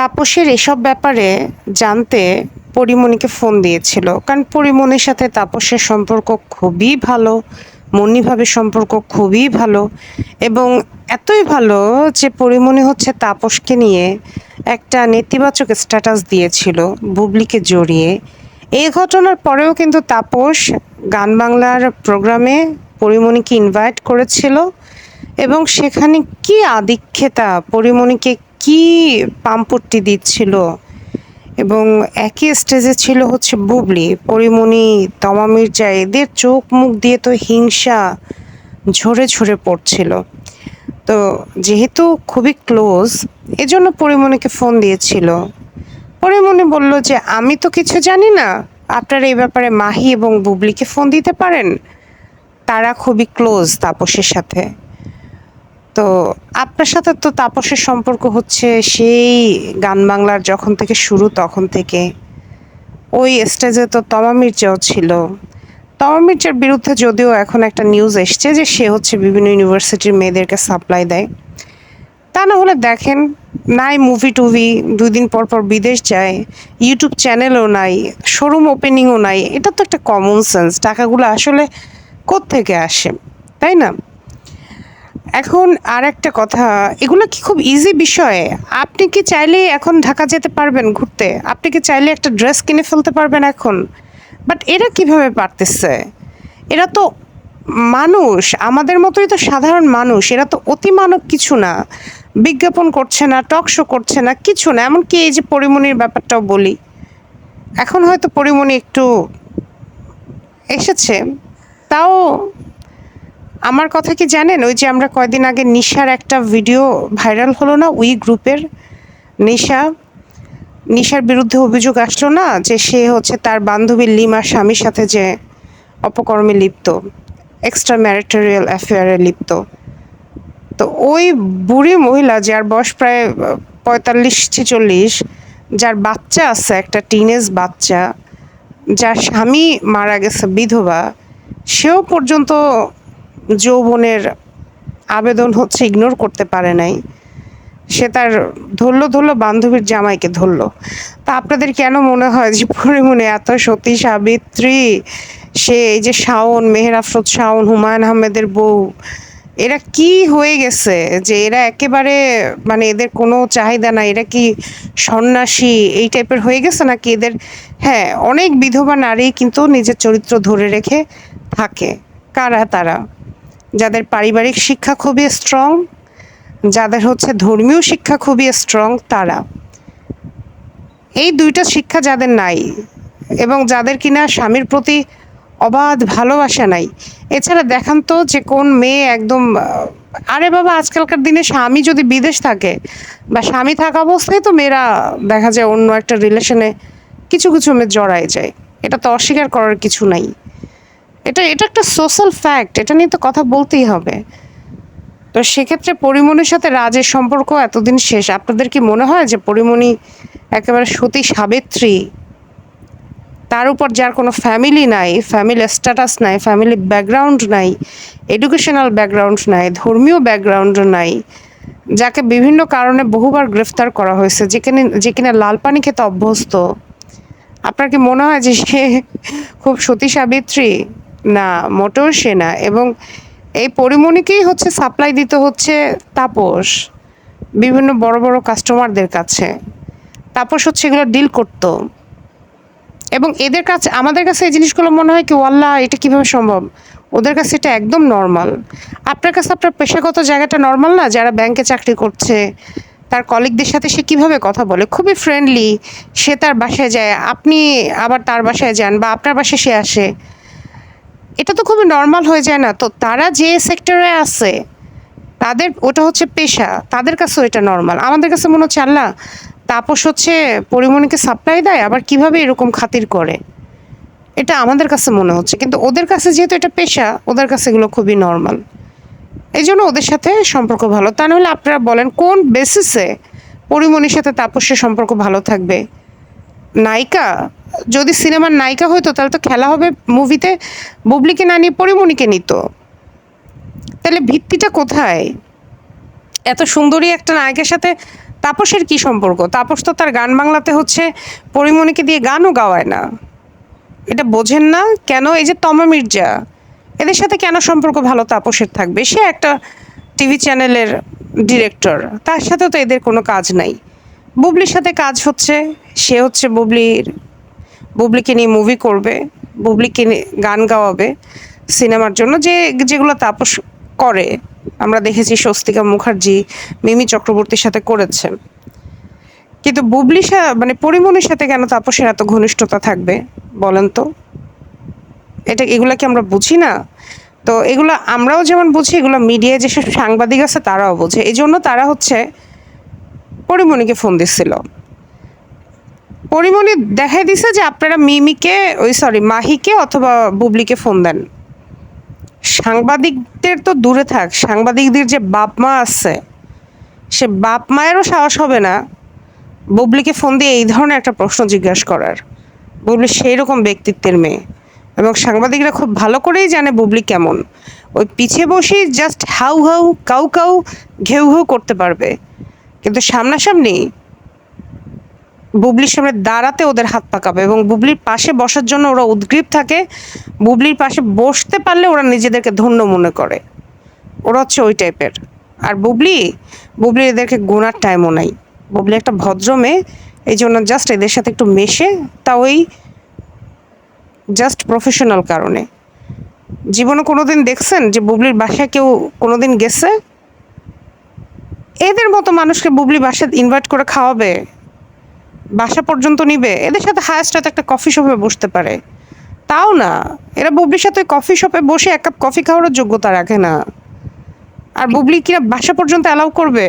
তাপসের এসব ব্যাপারে জানতে পরিমণিকে ফোন দিয়েছিল। কারণ পরিমণির সাথে তাপসের সম্পর্ক খুবই ভালো মনিভাবে সম্পর্ক খুবই ভালো এবং এতই ভালো যে পরিমণি হচ্ছে তাপসকে নিয়ে একটা নেতিবাচক স্ট্যাটাস দিয়েছিল বুবলিকে জড়িয়ে। এই ঘটনার পরেও কিন্তু তাপস গান বাংলার প্রোগ্রামে পরিমণিকে ইনভাইট করেছিল এবং সেখানে কি আদিক্ষেতা পরিমণিকে কি পাম্পট্টি দিচ্ছিল? এবং একই স্টেজে ছিল হচ্ছে বুবলি, পরিমণি, তমা মির্জা, এদের চোখ মুখ দিয়ে তো হিংসা ঝরে ঝরে পড়ছিল। তো যেহেতু খুবই ক্লোজ, এজন্য পরিমণিকে ফোন দিয়েছিল। পরিমণি বলল যে, আমি তো কিছু জানি না। আপনারা এই ব্যাপারে মাহি এবং বুবলিকে ফোন দিতে পারেন? তারা খুবই ক্লোজ তাপসের সাথে। তো আপনার সাথে তো তাপসের সম্পর্ক হচ্ছে সেই গান বাংলার যখন থেকে শুরু তখন থেকে। ওই স্টেজে তো তমা মির্জাও ছিল। তমা মির্জার বিরুদ্ধে যদিও এখন একটা নিউজ এসছে যে সে হচ্ছে বিভিন্ন ইউনিভার্সিটির মেয়েদেরকে সাপ্লাই দেয়। তা না হলে দেখেন, নাই মুভি টুভি, দুই দিন পর পর বিদেশ যায় ইউটিউব চ্যানেলও নাই শোরুম ওপেনিংও নাই, এটা তো একটা কমন সেন্স টাকাগুলো আসলে কোত্থেকে আসে, তাই না? এখন আর একটা কথা, এগুলো কি খুব ইজি বিষয়? আপনি কি চাইলে এখন ঢাকা যেতে পারবেন ঘুরতে? আপনি কি চাইলে একটা ড্রেস কিনে ফেলতে পারবেন এখন? বাট এরা কীভাবে পারতেছে? এরা তো মানুষ, আমাদের মতোই তো সাধারণ মানুষ, এরা তো অতিমানব কিছু না। বিজ্ঞাপন করছে না টক শো করছে না, কিছু না, এমনকি এই যে পরিমণির ব্যাপারটাও বলি। এখন হয়তো পরিমণি একটু এসেছে, তাও আমার কথা কি জানেন? ওই যে আমরা কয়দিন আগে নিশার একটা ভিডিও ভাইরাল হলো না? উই গ্রুপের নিশা। নিশার বিরুদ্ধে অভিযোগ আসলো না যে সে হচ্ছে তার বান্ধবী লিমা স্বামীর সাথে যে অপকর্মে লিপ্ত এক্সট্রা ম্যারিটারিয়াল অ্যাফেয়ারে লিপ্ত। তো ওই বুড়ি মহিলা যার বয়স প্রায় পঁয়তাল্লিশ ছেচল্লিশ যার বাচ্চা আছে, একটা টিনেজ বাচ্চা, যার স্বামী মারা গেছে বিধবা, সেও পর্যন্ত যৌবনের আবেদন হচ্ছে ইগনোর করতে পারে নাই। সে তার ধরলো ধরলো, বান্ধবীর জামাইকে ধরলো। তা আপনাদের কেন মনে হয় যে পরিমণি এত সতী সাবিত্রী? সে এই যে শাওন, মেহের আফরোজ শাওন, হুমায়ুন আহমেদের বউ, এরা কি হয়ে গেছে? যে এরা একেবারে মানে এদের কোনো চাহিদা নাই, এরা কি সন্ন্যাসী, এই টাইপের হয়ে গেছে নাকি এদের? হ্যাঁ অনেক বিধবা নারী কিন্তু নিজের চরিত্র ধরে রেখে থাকে। কারা তারা? যাদের পারিবারিক শিক্ষা খুবই স্ট্রং যাদের হচ্ছে ধর্মীয় শিক্ষা খুবই স্ট্রং তারা। এই দুইটা শিক্ষা যাদের নাই এবং যাদের কিনা স্বামীর প্রতি অবাধ ভালোবাসা নাই, এছাড়া দেখান তো যে কোন মেয়ে একদম, আরে বাবা, আজকালকার দিনে স্বামী যদি বিদেশ থাকে বা স্বামী থাকা অবস্থায় তো মেয়েরা দেখা যায় অন্য একটা রিলেশনে কিছু কিছু মেয়ে জড়ায় যায়। এটা তো অস্বীকার করার কিছু নাই। এটা এটা একটা সোশ্যাল ফ্যাক্ট এটা নিয়ে তো কথা বলতেই হবে। তো সেক্ষেত্রে পরিমণির সাথে রাজের সম্পর্ক এতদিন শেষ, আপনাদের কি মনে হয় যে পরিমণি একেবারে সতী সাবিত্রী? তার উপর যার কোনো ফ্যামিলি নাই ফ্যামিলি স্ট্যাটাস নাই ফ্যামিলি ব্যাকগ্রাউন্ড নাই এডুকেশনাল ব্যাকগ্রাউন্ড নাই, ধর্মীয় ব্যাকগ্রাউন্ড নাই, যাকে বিভিন্ন কারণে বহুবার গ্রেফতার করা হয়েছে যেখানে যে কিনা লাল পানি খেতে অভ্যস্ত। আপনার কি মনে হয় যে সে খুব সতী সাবিত্রী? না মোটেও সে না। এবং এই পরিমণিকেই হচ্ছে সাপ্লাই দিতে হচ্ছে তাপস, বিভিন্ন বড় বড় কাস্টমারদের কাছে। তাপস হচ্ছে এগুলো ডিল করতো। এবং এদের কাছে, আমাদের কাছে এই জিনিসগুলো মনে হয় কি, ওয়াল্লাহ, এটা কীভাবে সম্ভব? ওদের কাছে এটা একদম নর্মাল আপনার কাছে আপনার পেশাগত জায়গাটা নর্মাল না? যারা ব্যাংকে চাকরি করছে, তার কলিগদের সাথে সে কীভাবে কথা বলে? খুবই ফ্রেন্ডলি সে তার বাসায় যায়। আপনি আবার তার বাসায় যান বা আপনার বাসায় সে আসে। এটা তো খুবই নর্মাল হয়ে যায় না। তো তারা যে সেক্টরে আছে, তাদের, ওটা হচ্ছে পেশা। তাদের কাছেও এটা নর্মাল আমাদের কাছে মনে হচ্ছে, আল্লাহ, তাপস হচ্ছে পরিমণিকে সাপ্লাই দেয়, আবার কীভাবে এরকম খাতির করে? এটা আমাদের কাছে মনে হচ্ছে। কিন্তু ওদের কাছে যেহেতু এটা পেশা, ওদের কাছে এগুলো খুবই নর্মাল এই জন্য ওদের সাথে সম্পর্ক ভালো। তা নাহলে আপনারা বলেন, কোন বেসিসে পরিমণির সাথে তাপসের সম্পর্ক ভালো থাকবে? নায়িকা? যদি সিনেমার নায়িকা হইতো, তাহলে তো খেলা হবে মুভিতে বুবলিকে না নিয়ে পরিমণিকে নিত। তাহলে ভিত্তিটা কোথায়? এত সুন্দরী একটা নায়কের সাথে তাপসের কি সম্পর্ক? তাপস তো তার গান বাংলাতে হচ্ছে পরিমণিকে দিয়ে গানও গাওয়ায় না। এটা বোঝেন না কেন? এই যে তমা মির্জা, এদের সাথে কেন সম্পর্ক ভালো তাপসের থাকবে? সে একটা টিভি চ্যানেলের ডিরেক্টর, তার সাথে তো এদের কোনো কাজ নাই। বুবলির সাথে কাজ হচ্ছে, সে হচ্ছে বুবলির বুবলিকে নিয়ে মুভি করবে, বুবলিকে নিয়ে গান গাওয়াবে সিনেমার জন্য, যে, যেগুলো তাপস করে। আমরা দেখেছি স্বস্তিকা মুখার্জি, মিমি চক্রবর্তীর সাথে করেছে। কিন্তু বুবলি মানে পরিমণির সাথে কেন তাপসের এত ঘনিষ্ঠতা থাকবে, বলেন তো? এটা এগুলা কি আমরা বুঝি না? তো এগুলো আমরাও যেমন বুঝি, এগুলো মিডিয়ায় যেসব সাংবাদিক আছে তারাও বোঝে। এই জন্য তারা হচ্ছে পরিমণিকে ফোন দিচ্ছিল। পরিমণি দেখাই দিছে যে আপনারা মিমিকে, ওই সরি মাহিকে অথবা বুবলিকে ফোন দেন। সাংবাদিকদের তো দূরে থাক, সাংবাদিকদের যে বাপ মা আছে, সে বাপ মায়েরও সাহস হবে না বুবলিকে ফোন দিয়ে এই ধরনের একটা প্রশ্ন জিজ্ঞাসা করার। বুবলি সেই রকম ব্যক্তিত্বের মেয়ে এবং সাংবাদিকরা খুব ভালো করেই জানে বুবলি কেমন। ওই পিছে বসেই জাস্ট হাউ হাউ, কাউ কাউ, ঘেউ ঘেউ করতে পারবে। কিন্তু সামনাসামনি বুবলির সামনে দাঁড়াতে ওদের হাত পাকাবে এবং বুবলির পাশে বসার জন্য ওরা উদ্গ্রীব থাকে। বুবলির পাশে বসতে পারলে ওরা নিজেদেরকে ধন্য মনে করে। ওরা হচ্ছে ওই টাইপের। আর বুবলি বুবলি এদেরকে গোনার টাইমও নাই। বুবলি একটা ভদ্র মেয়ে, এই জন্য জাস্ট এদের সাথে একটু মেশে, তা ওই জাস্ট প্রফেশনাল কারণে। জীবনে কোনোদিন দেখছেন যে বুবলির বাসায় কেউ কোনো দিন গেছে? এদের মতো মানুষকে বুবলি বাসায় ইনভাইট করে খাওয়াবে? বাসা পর্যন্ত নিবে, এদের সাথে হায়েস্ট একটা কফি শপে বসতে পারে। তাও না, এরা বুবলির সাথে কফি শপে বসে এক কাপ কফি খাওয়ারও যোগ্যতা রাখে না। আর বুবলি কিরা বাসা পর্যন্ত অ্যালাউ করবে?